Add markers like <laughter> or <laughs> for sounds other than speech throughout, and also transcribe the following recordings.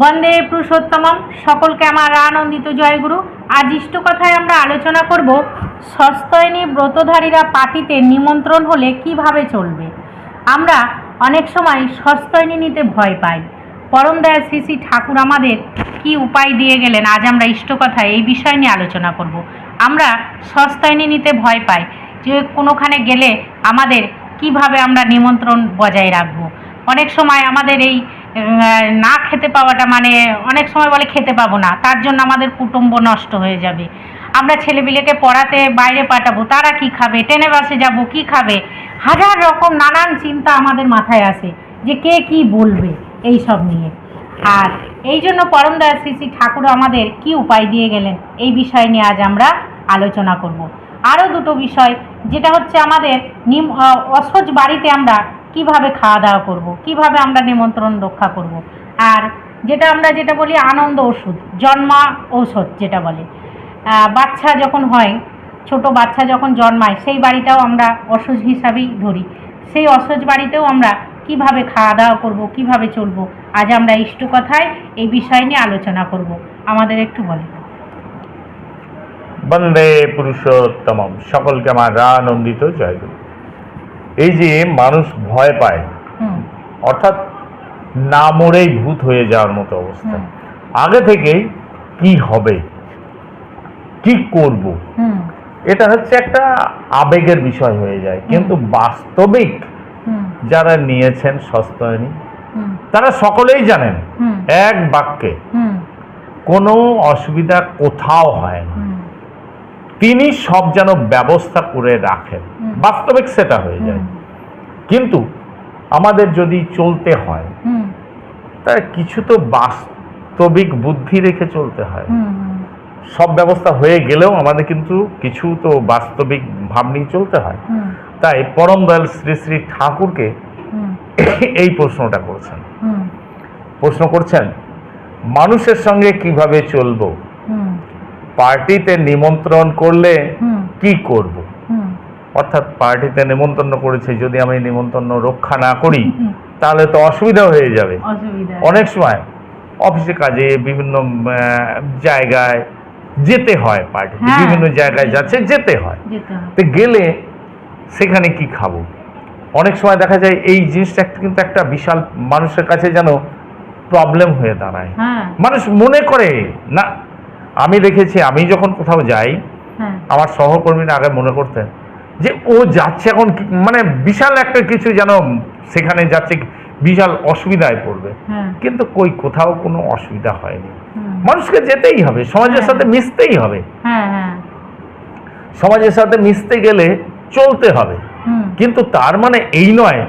বন্দে পুরুষোত্তমম। সকলকে আমার আনন্দিত জয়গুরু। আজ ইষ্ট কথায় আমরা আলোচনা করব, সস্তয়নী ব্রতধারীরা পার্টিতে নিমন্ত্রণ হলে কীভাবে চলবে? আমরা অনেক সময় সস্তয়নী নিতে ভয় পাই। পরম দয়া শ্রী শ্রী ঠাকুর আমাদের কি উপায় দিয়ে গেলেন? আজ আমরা ইষ্ট কথায় এই বিষয় নিয়ে আলোচনা করব। আমরা সস্তয়নী নিতে ভয় পাই। যে কোনোখানে গেলে আমাদের কীভাবে আমরা নিমন্ত্রণ বজায় রাখব? অনেক সময় আমাদের এই না খেতে পাওয়াটা মানে অনেক সময় বলে খেতে পাবো না। তার জন্য আমাদের কুটুম্ব নষ্ট হয়ে যাবে। আমরা ছেলেপিলেকে পড়াতে বাইরে পাঠাবো তারা কি খাবে ট্রেনে বাসে যাব কি খাবে? হাজার রকম নানান চিন্তা আমাদের মাথায় আসে যে কে কি বলবে এই সব নিয়ে। আর এই জন্য পরম দয়া শ্রী শ্রী ঠাকুর আমাদের কি উপায় দিয়ে গেলেন এই বিষয় নিয়ে আজ আমরা আলোচনা করব। আরও দুটো বিষয় যেটা হচ্ছে আমাদের নিম আহ, অসহজ বাড়িতে আমরা কীভাবে খাওয়া দাওয়া করব? কীভাবে আমরা নিমন্ত্রণ রক্ষা করব? আর যেটা আমরা যেটা বলি আনন্দ ওষুধ, জন্মা ঔষধ যেটা বলে। বাচ্চা যখন হয়, ছোট বাচ্চা যখন জন্মায়, সেই বাড়িটাও আমরা অসহজ হিসাবেই ধরি। সেই অসহজ বাড়িতেও আমরা কীভাবে খাওয়া দাওয়া করব, কীভাবে চলবো, আজ আমরা ইষ্ট কথায় এই বিষয় নিয়ে আলোচনা করব। আমাদের একটু বলে বন্দে পুরুষোত্তমম। সকলকে আমার আনন্দিত জয়গুরু এই যে মানুষ ভয় পায় অর্থাৎ না মরেই ভূত হয়ে যাওয়ার মতো অবস্থা। আগে থেকেই কি হবে? কি করব? এটা হচ্ছে একটা আবেগের বিষয় হয়ে যায়। কিন্তু বাস্তবিক যারা নিয়েছেন সস্তয়নী তারা সকলেই জানেন এক বাক্যে কোনো অসুবিধা কোথাও হয় না। তিনি সব যেন ব্যবস্থা করে রাখেন। বাস্তবিক সেটা হয়ে যায়। কিন্তু আমাদের যদি চলতে হয় হুম। তা কিছু তো বাস্তবিক বুদ্ধি রেখে চলতে হয়। সব ব্যবস্থা হয়ে গেলেও আমাদের কিন্তু কিছু তো বাস্তবিক ভাব নিয়ে চলতে হয়। তাই পরম দয়াল শ্রী শ্রী ঠাকুরকে এই প্রশ্নটা করছেন। প্রশ্ন করছেন মানুষের সঙ্গে কীভাবে চলবো? পার্টিতে নিমন্ত্রণ করলে কি করব। অর্থাৎ পার্টিতে নিমন্ত্রণ করেছে যদি আমি নিমন্ত্রণ রক্ষা না করি তাহলে তো অসুবিধা হয়ে যাবে। অনেক সময় অফিসে কাজে বিভিন্ন জায়গায় যেতে হয় পার্টিতে। হ্যাঁ। বিভিন্ন জায়গায় যাচ্ছে যেতে হয়। তো গেলে সেখানে কি খাব? অনেক সময় দেখা যায় এই জিনিসটা কিন্তু একটা বিশাল মানুষের কাছে যেন প্রবলেম হয়ে দাঁড়ায়। হ্যাঁ। মানুষ মনে করে না আমি দেখেছি আমি যখন কোথাও যাই হ্যাঁ। আমার সহকর্মীরা আগে মনে করতেন যে ও যাচ্ছে এখন মানে বিশাল একটা কিছু যেন সেখানে যাচ্ছে বিশাল অসুবিধায় পড়বে। হ্যাঁ। কিন্তু কই কোথাও কোনো অসুবিধা হয়নি। মানুষকে যেতেই হবে সমাজের হ্যাঁ। সাথে মিশতেই হবে। সমাজের সাথে মিশতে গেলে চলতে হবে। কিন্তু তার মানে এই নয়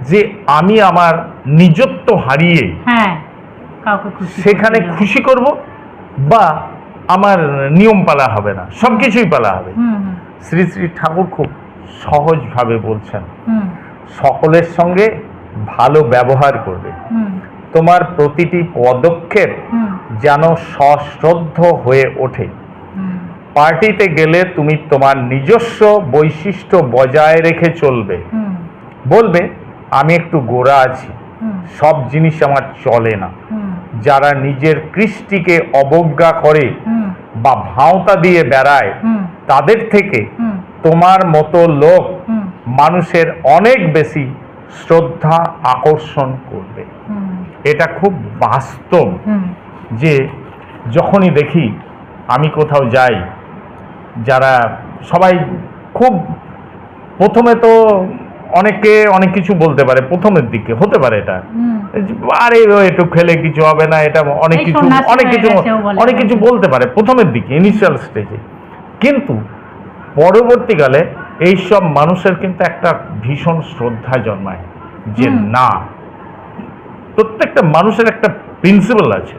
যে আমি আমার নিজত্ব হারিয়ে সেখানে খুশি করব বা আমার নিয়ম পালা হবে না সব কিছুই পালা হবে। শ্রী শ্রী ঠাকুর খুব সহজভাবে বলছেন সকলের সঙ্গে ভালো ব্যবহার করবে। তোমার প্রতিটি পদক্ষেপ যেন সশ্রদ্ধ হয়ে ওঠে। পার্টিতে গেলে তুমি তোমার নিজস্ব বৈশিষ্ট্য বজায় রেখে চলবে। বলবে আমি একটু গোড়া আছি। সব জিনিস আমার চলে না। যারা নিজের কৃষ্টিকে অবজ্ঞা করে বা ভাঁওতা দিয়ে বেড়ায় তাদের থেকে তোমার মতো লোক মানুষের অনেক বেশি শ্রদ্ধা আকর্ষণ করবে। এটা খুব বাস্তব যে যখনই দেখি আমি কোথাও যাই যারা সবাই খুব প্রথমে তো অনেকে অনেক কিছু বলতে পারে প্রথমের দিকে হতে পারে এটা। আরে একটু খেলে কিছু হবে না এটা অনেক কিছু অনেক কিছু। অনেক কিছু বলতে পারে প্রথমের দিকে ইনিশিয়াল স্টেজে কিন্তু পরবর্তীকালে এইসব মানুষের কিন্তু একটা ভীষণ শ্রদ্ধা জন্মায় যে না প্রত্যেকটা মানুষের একটা প্রিন্সিপাল আছে।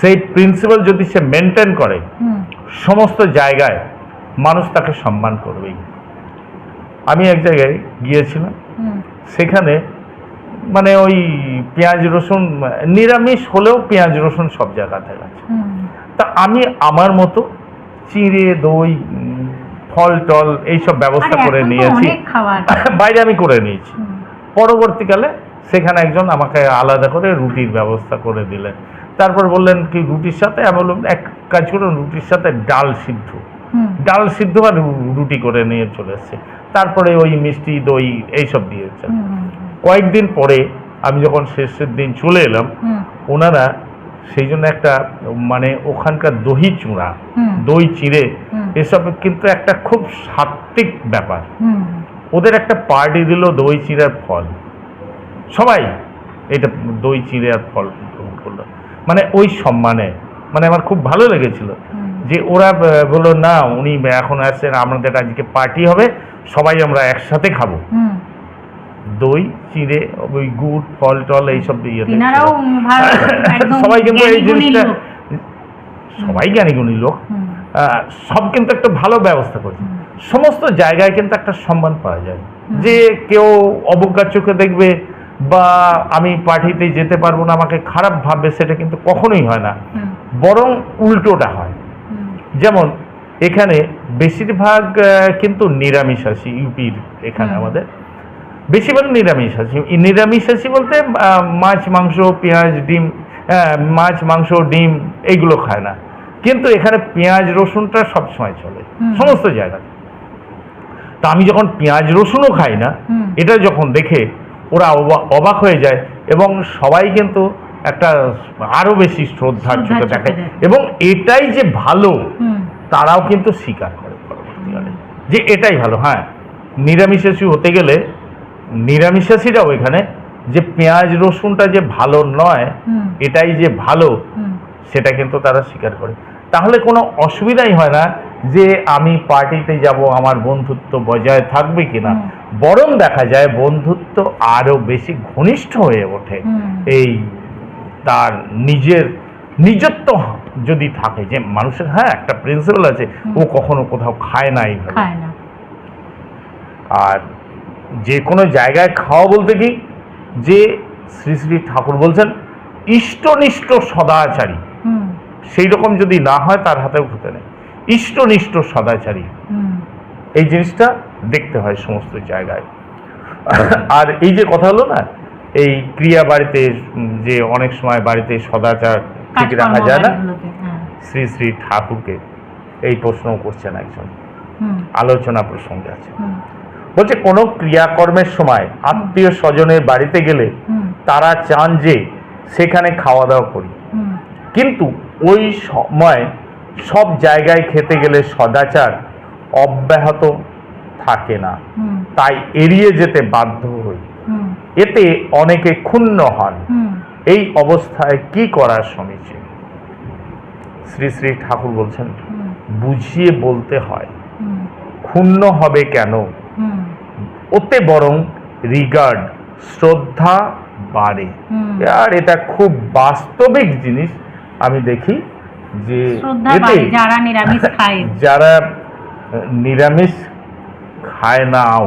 সেই প্রিন্সিপাল যদি সে মেনটেন করে সমস্ত জায়গায় মানুষ তাকে সম্মান করবেই। আমি এক জায়গায় গিয়েছিলাম। সেখানে মানে ওই পেঁয়াজ রসুন নিরামিষ হলেও পেঁয়াজ রসুন সব জায়গাতে আছে। তা আমি আমার মতো চিড়ে দই ফল টল এইসব ব্যবস্থা করে নিয়েছি। <laughs> বাইরে আমি করে নিয়েছি। পরবর্তীকালে সেখানে একজন আমাকে আলাদা করে রুটির ব্যবস্থা করে দিলেন। তারপর বললেন কি রুটির সাথে? আমি বললাম এক কাজ করুন রুটির সাথে ডাল সিদ্ধ। ডাল সিদ্ধ আর রুটি করে নিয়ে চলে এসছে। তারপরে ওই মিষ্টি দই এইসব দিয়েছেন। কয়েকদিন পরে আমি যখন শেষের দিন চলে এলাম ওনারা সেই জন্য একটা মানে ওখানকার দহি চূড়া দই চিড়ে এসব কিন্তু একটা খুব সাত্বিক ব্যাপার। ওদের একটা পার্টি দিল দই চিড়ার ফল। সবাই এটা দই চিড়ে আর ফল গ্রহণ করল। মানে ওই সম্মানে মানে আমার খুব ভালো লেগেছিল যে ওরা বলল না উনি এখন আসছেন আমাদের আজকে পার্টি হবে সবাই আমরা একসাথে খাব। দই চিড়ে ওই গুড় ফল টল এইসব দিয়ে সবাই কিন্তু এই জিনিসটা। সবাই জ্ঞানী গুণী লোক সব কিন্তু একটা ভালো ব্যবস্থা করেছে। সমস্ত জায়গায় কিন্তু একটা সম্মান পাওয়া যায়। যে কেউ অবজ্ঞার চোখে দেখবে বা আমি পার্টিতে যেতে পারব না আমাকে খারাপ ভাববে সেটা কিন্তু কখনোই হয় না। বরং উল্টোটা হয়। যেমন এখানে বেশিরভাগ কিন্তু নিরামিষাশী ইউপির এখানে আমাদের। বেশিরভাগ নিরামিষাশী। নিরামিষাশী বলতে মাছ মাংস পেঁয়াজ ডিম মাছ মাংস ডিম এইগুলো খায় না। কিন্তু এখানে পেঁয়াজ রসুনটা সবসময় চলে। সমস্ত জায়গায়। তা আমি যখন পেঁয়াজ রসুনও খাই না এটা যখন দেখে ওরা অবাক হয়ে যায় এবং সবাই কিন্তু একটা আরও বেশি শ্রদ্ধার চোখে চোখে দেখে। দেখে। এবং এটাই যে ভালো তারাও কিন্তু স্বীকার করে পরবর্তীকালে। যে এটাই ভালো হ্যাঁ নিরামিষাশী হতে গেলে নিরামিষাশীরাও এখানে যে পেঁয়াজ রসুনটা যে ভালো নয় এটাই যে ভালো সেটা কিন্তু তারা স্বীকার করে। তাহলে কোনো অসুবিধাই হয় না যে আমি পার্টিতে যাব আমার বন্ধুত্ব বজায় থাকবে কিনা। বরং দেখা যায় বন্ধুত্ব আরও বেশি ঘনিষ্ঠ হয়ে ওঠে। এই তার নিজের নিজত্ব যদি থাকে যে মানুষের হ্যাঁ একটা প্রিন্সিপাল আছে ও কখনো কোথাও খায় না এইভাবে। আর যে কোনো জায়গায় খাওয়া বলতে কি? যে শ্রী শ্রী ঠাকুর বলছেন ইষ্টনিষ্ঠ সদাচারী। সেই রকম যদি না হয় তার হাতেও খেতে নেই। ইষ্টনিষ্ঠ সদাচারী। এই জিনিসটা দেখতে হয় সমস্ত জায়গায়। আর এই যে কথা হলো না এই ক্রিয়া বাড়িতে যে অনেক সময় বাড়িতে সদাচার ঠিক রাখা যায় না শ্রী শ্রী ঠাকুরকে এই প্রশ্ন করছেন একজন। আলোচনা প্রসঙ্গে আছে। বলছে কোনো ক্রিয়াকর্মের সময় আত্মীয় স্বজনের বাড়িতে গেলে তারা চান যে সেখানে খাওয়া দাওয়া করি কিন্তু ওই সময় সব জায়গায় খেতে গেলে সদাচার অব্যাহত থাকে না। তাই এড়িয়ে যেতে বাধ্য হই। এতে অনেকে ক্ষুণ্ণ হন। এই অবস্থায় কি করা সমীচীন শ্রী শ্রী ঠাকুর বলছেন বুঝিয়ে বলতে হয়। ক্ষুণ্ণ হবে কেন? ওতে বরং রিগার্ড শ্রদ্ধা বাড়ে। আর এটা খুব বাস্তবিক জিনিস। আমি দেখি যে যারা নিরামিষ <laughs> খায়। যারা নিরামিষ খায় নাও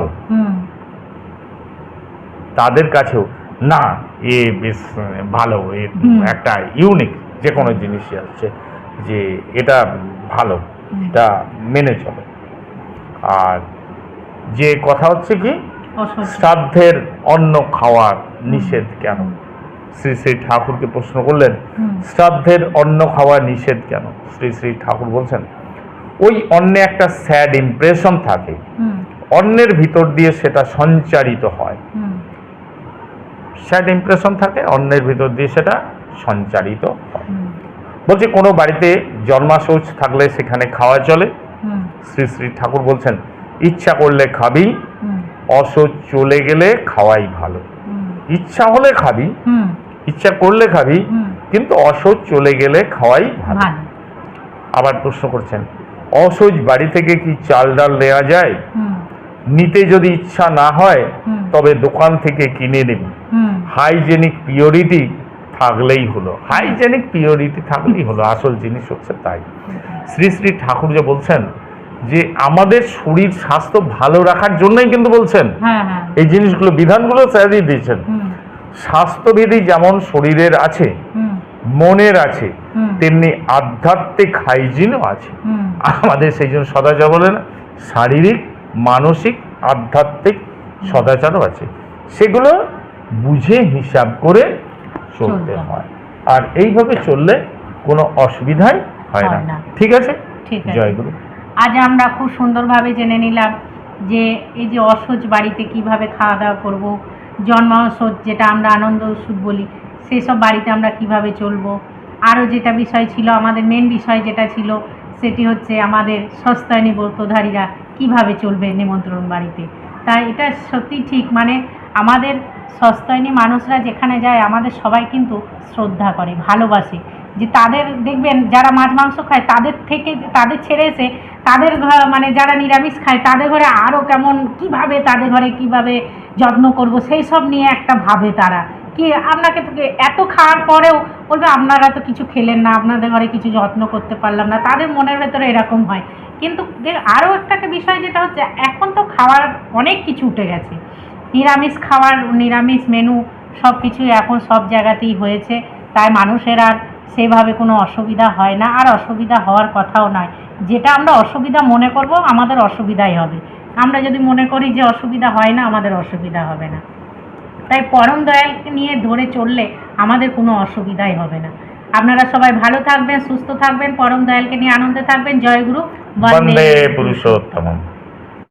তাদের কাছেও না এ বেশ ভালো একটা ইউনিক যে কোনো জিনিসই আছে যে এটা ভালো এটা মেনে চলে। আর যে কথা হচ্ছে কি শ্রাদ্ধের অন্ন খাওয়ার নিষেধ কেন? শ্রী শ্রী ঠাকুরকে প্রশ্ন করলেন শ্রাদ্ধের অন্ন খাওয়া নিষেধ কেন? শ্রী শ্রী ঠাকুর বলছেন ওই অন্নে একটা স্যাড ইমপ্রেশন থাকে। অন্যের ভিতর দিয়ে সেটা সঞ্চারিত হয়। স্যাড ইমপ্রেশন থাকে অন্যের ভিতর দিয়ে সেটা সঞ্চারিত হয়। হুম, কোনো বাড়িতে জন্মাশৌচ থাকলে সেখানে খাওয়া চলে? শ্রী শ্রী ঠাকুর বলছেন ইচ্ছা করলে খাবি অশৌচ চলে গেলে খাওয়াই ভালো। ইচ্ছা হলে খাবি ইচ্ছা করলে খাবি কিন্তু অশৌচ চলে গেলে খাওয়াই ভালো। আবার প্রশ্ন করছেন অশৌচ বাড়ি থেকে কি চাল ডাল নেওয়া যায়? নিতে যদি ইচ্ছা না হয় তবে দোকান থেকে কিনে নিবি। হাইজেনিক পিওরিটি থাকলেই হলো। হাইজেনিক পিওরিটি থাকলেই হলো। আসল জিনিস হচ্ছে তাই। শ্রী শ্রী ঠাকুর যে বলছেন যে আমাদের শরীর স্বাস্থ্য ভালো রাখার জন্যই কিন্তু বলছেন। হ্যাঁ হ্যাঁ। এই জিনিসগুলো বিধানগুলো স্যারই দিয়েছেন। স্বাস্থ্যবিধি যেমন শরীরের আছে মনের আছে তেমনি আধ্যাত্মিক হাইজিনও আছে। আমাদের সেই জন্য সদাচার বলে না শারীরিক মানসিক আধ্যাত্মিক সদাচারও আছে। সেগুলো বুঝে হিসাব করে চলতে হয়। আর এইভাবে চললে কোনো অসুবিধাই হয় না। ঠিক আছে? ঠিক আছে। জয়গুরু আজ আমরা খুব সুন্দরভাবে জেনে নিলাম যে এই যে অসহজ বাড়িতে কীভাবে খাওয়া দাওয়া করব জন্মাসজ যেটা আমরা আনন্দ ওষুধ বলি সেসব বাড়িতে আমরা কীভাবে চলবো? আরও যেটা বিষয় ছিল আমাদের মেন বিষয় যেটা ছিল সেটি হচ্ছে আমাদের সস্তায়নী ব্রতধারীরা কীভাবে চলবে নিমন্ত্রণ বাড়িতে। তাই এটা সত্যি ঠিক মানে আমাদের সস্তায়নী মানুষরা যেখানে যায়, আমাদের সবাই কিন্তু শ্রদ্ধা করে, ভালোবাসে। যে তাদের, দেখবেন, যারা মাছ মাংস খায়, তাদের থেকে তাদের ছেড়ে এসে তাদের মানে যারা নিরামিষ খায়, তাদের ঘরে আরও কেমন, কীভাবে তাদের ঘরে কীভাবে যত্ন করব, সেই সব নিয়ে একটা ভাবে তারা। কি, আপনাকে তো এত খাওয়ার পরেও বলবে, আপনারা তো কিছু খেলেন না, আপনাদের ঘরে কিছু যত্ন করতে পারলাম না। তাদের মনের ভেতরে এরকম হয়। কিন্তু আরও একটা বিষয় যেটা হচ্ছে, এখন তো খাওয়ার অনেক কিছু উঠে গেছে। নিরামিষ খাওয়ার, নিরামিষ মেনু সব কিছুই এখন সব জায়গাতেই হয়েছে। তাই মানুষের আর সেভাবে কোনো অসুবিধা হয় না। আর অসুবিধা হওয়ার কথাও নয়। যেটা আমরা অসুবিধা মনে করব, আমাদের অসুবিধাই হবে। আমরা যদি মনে করি যে অসুবিধা হয় না, আমাদের অসুবিধা হবে না। তাই পরম দয়ালকে নিয়ে ধরে চললে আমাদের কোনো অসুবিধাই হবে না। আপনারা সবাই ভালো থাকবেন, সুস্থ থাকবেন। পরম দয়ালকে নিয়ে আনন্দে থাকবেন। জয়গুরু বন্দে পুরুষোত্তম